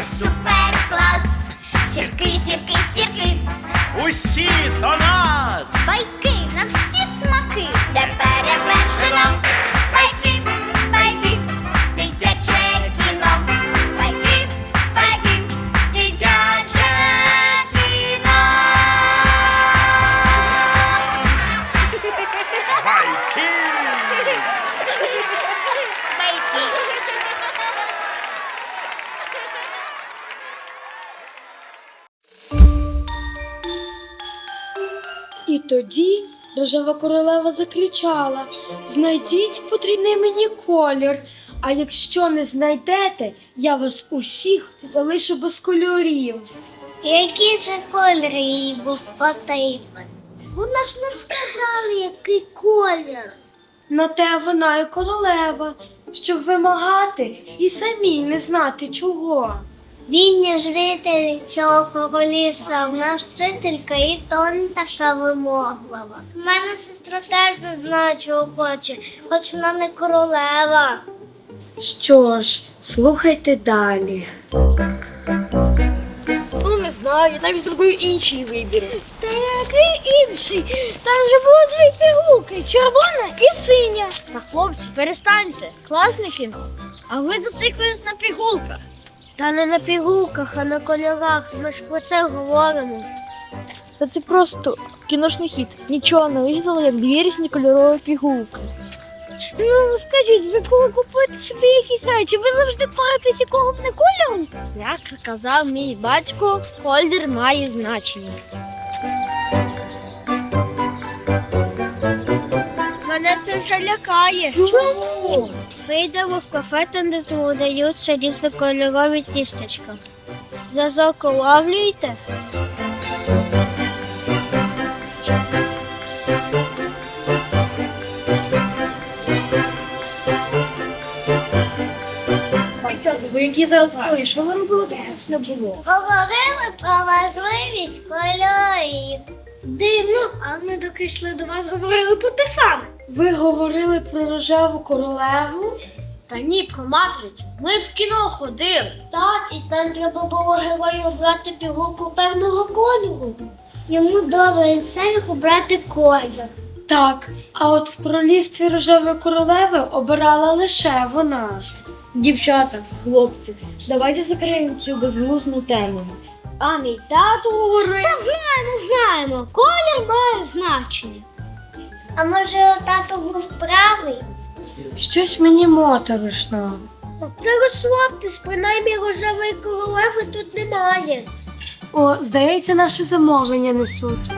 це супер клас. Сірки, сірки, сірки. Усі до нас. Байки. Тоді рожева королева закричала: Знайдіть потрібний мені колір. А якщо не знайдете, я вас усіх залишу без кольорів. Який же колір їй був потрібен? Вона ж не сказала, який колір. На те вона і королева, щоб вимагати і самій не знати чого. Бідні жителі цього королівства, вона вчителька і тонташа вимоглива. У мене сестра теж не знає, чого хоче, хоч вона не королева. Що ж, слухайте далі. Ну не знаю, я навіть зробив інший вибір. Та який інший? Там же було дві пігулки, червона і синя. Та хлопці, перестаньте, класники. А ви зациклились на пігулках. Та не на пігулках, а на кольорах. Ми ж про це говоримо. Та це просто кіношний хід. Нічого не виглядало, як дві різні кольорові пігулки. Ну, скажіть, ви коли купуєте собі якісь речі, ви завжди паритесь якого б не кольору? Як казав мій батько, колір має значення. Мене це вже лякає. Чому? Ми йдемо в кафе, там де продаються різнокольорові тістечка. Зв'язок улавлюєте? Ви які завтра? Що ви робили, то нас не було? Говорили про важливість кольорів. Дивно, а ми доки йшли до вас, говорили про те саме. Ви говорили про рожеву королеву? Та ні, про матрицю. Ми в кіно ходили. Так, і там треба було герою обрати пігулку певного кольору. Йому добре сам обрати колір. Так, а от в королівстві рожевої королеви обирала лише вона. Дівчата, хлопці, давайте закриємо цю безглузну тему. А мій тато говорив. Та знаємо, знаємо. Колір має значення. А може тато був правий? Щось мені моторошно. Не розслабтесь, принаймні рожевої королеви тут немає. О, здається, наше замовлення несуть.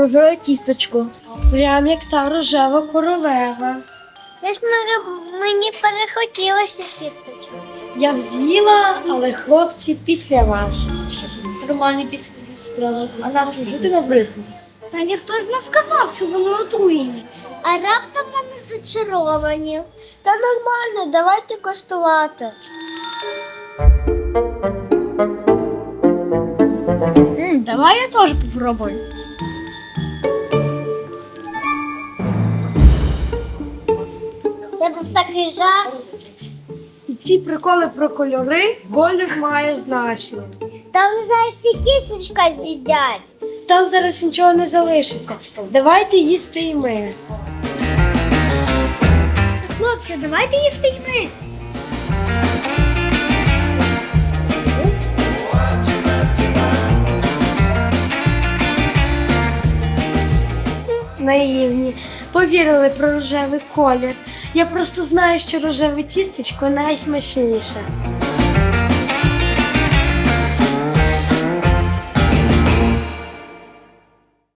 О, рожеве тістечко. Прям як та рожева королева. Десь мені перехотілося кісточку. Я б з'їла, але хлопці після вас. Нормальний підхід справа. А нам що жити на бритві? Та ніхто ж не сказав, що вони отруєні. А раптом вони зачаровані. Та нормально, давайте коштувати. Давай я теж попробую. Це був такий жах. І ці приколи про кольори, колір має значення. Та вони зараз всі кісточка з'їдять. Там зараз нічого не залишиться. Давайте їсти і ми. Хлопці, давайте їсти й ми. Наївні. Повірили про рожевий колір. Я просто знаю, що рожеве тістечко найсмачніше.